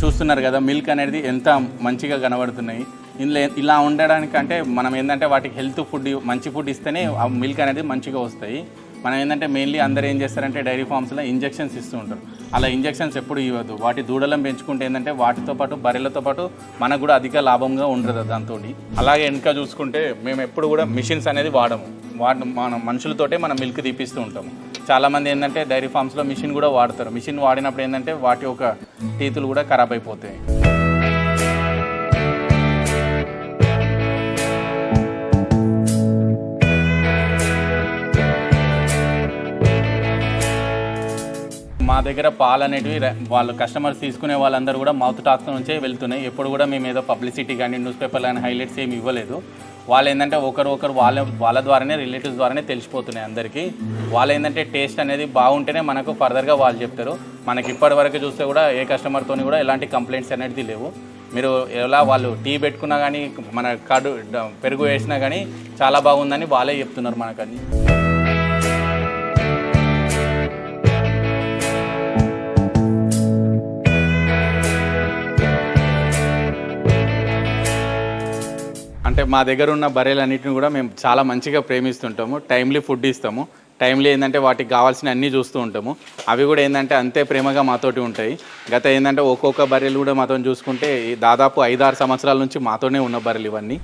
చూస్తున్నారు కదా మిల్క్ అనేది ఎంత మంచిగా కనబడుతున్నాయి. ఇందులో ఇలా ఉండడానికంటే మనం ఏంటంటే వాటికి హెల్త్ ఫుడ్ మంచి ఫుడ్ ఇస్తేనే ఆ మిల్క్ అనేది మంచిగా వస్తాయి. మనం ఏంటంటే మెయిన్లీ అందరూ ఏం చేస్తారంటే డైరీ ఫార్మ్స్లో ఇంజెక్షన్స్ ఇస్తూ ఉంటారు. అలా ఇంజెక్షన్స్ ఎప్పుడు ఇవ్వద్దు. వాటి దూడలను పెంచుకుంటే ఏంటంటే వాటితో పాటు బర్రెలతో పాటు మనకు కూడా అధిక లాభంగా ఉండదు దాంతో అలాగే వెనుక చూసుకుంటే మేము ఎప్పుడు కూడా మిషన్స్ అనేది వాడము. వాటి మన మనుషులతోటే మనం మిల్క్ తీపిస్తూ ఉంటాము. చాలామంది ఏంటంటే డైరీ ఫార్మ్స్లో మిషన్ కూడా వాడతారు. మిషన్ వాడినప్పుడు ఏంటంటే వాటి యొక్క టీతులు కూడా ఖరాబ్ అయిపోతాయి. మా దగ్గర పాలు అనేటివి వాళ్ళు కస్టమర్స్ తీసుకునే వాళ్ళందరూ కూడా మౌత్ టాక్స్ నుంచే వెళ్తున్నాయి. ఎప్పుడు కూడా మేము ఏదో పబ్లిసిటీ కానీ న్యూస్ పేపర్ కానీ హైలైట్స్ ఏమి ఇవ్వలేదు. వాళ్ళు ఏంటంటే ఒకరు ఒకరు వాళ్ళ వాళ్ళ ద్వారానే రిలేటివ్స్ ద్వారానే తెలిసిపోతున్నాయి అందరికీ. వాళ్ళు ఏంటంటే టేస్ట్ అనేది బాగుంటేనే మనకు ఫర్దర్గా వాళ్ళు చెప్తారు. మనకి ఇప్పటి వరకు చూస్తే కూడా ఏ కస్టమర్తో కూడా ఎలాంటి కంప్లైంట్స్ అనేది లేవు. మీరు ఎలా వాళ్ళు టీ పెట్టుకున్నా కానీ మన కడు పెరుగు వేసినా కానీ చాలా బాగుందని వాళ్ళే చెప్తున్నారు మనకని. అంటే మా దగ్గర ఉన్న బర్రెలన్నింటిని కూడా మేము చాలా మంచిగా ప్రేమిస్తుంటాము. టైమ్లీ ఫుడ్ ఇస్తాము. టైంలీ ఏంటంటే వాటికి కావాల్సిన అన్నీ చూస్తూ ఉంటాము. అవి కూడా ఏంటంటే అంతే ప్రేమగా మాతోటి ఉంటాయి. గత ఏంటంటే ఒక్కొక్క బర్రెలు కూడా మాతో చూసుకుంటే ఈ దాదాపు ఐదారు సంవత్సరాల నుంచి మాతోనే ఉన్న బర్రెలు ఇవన్నీ.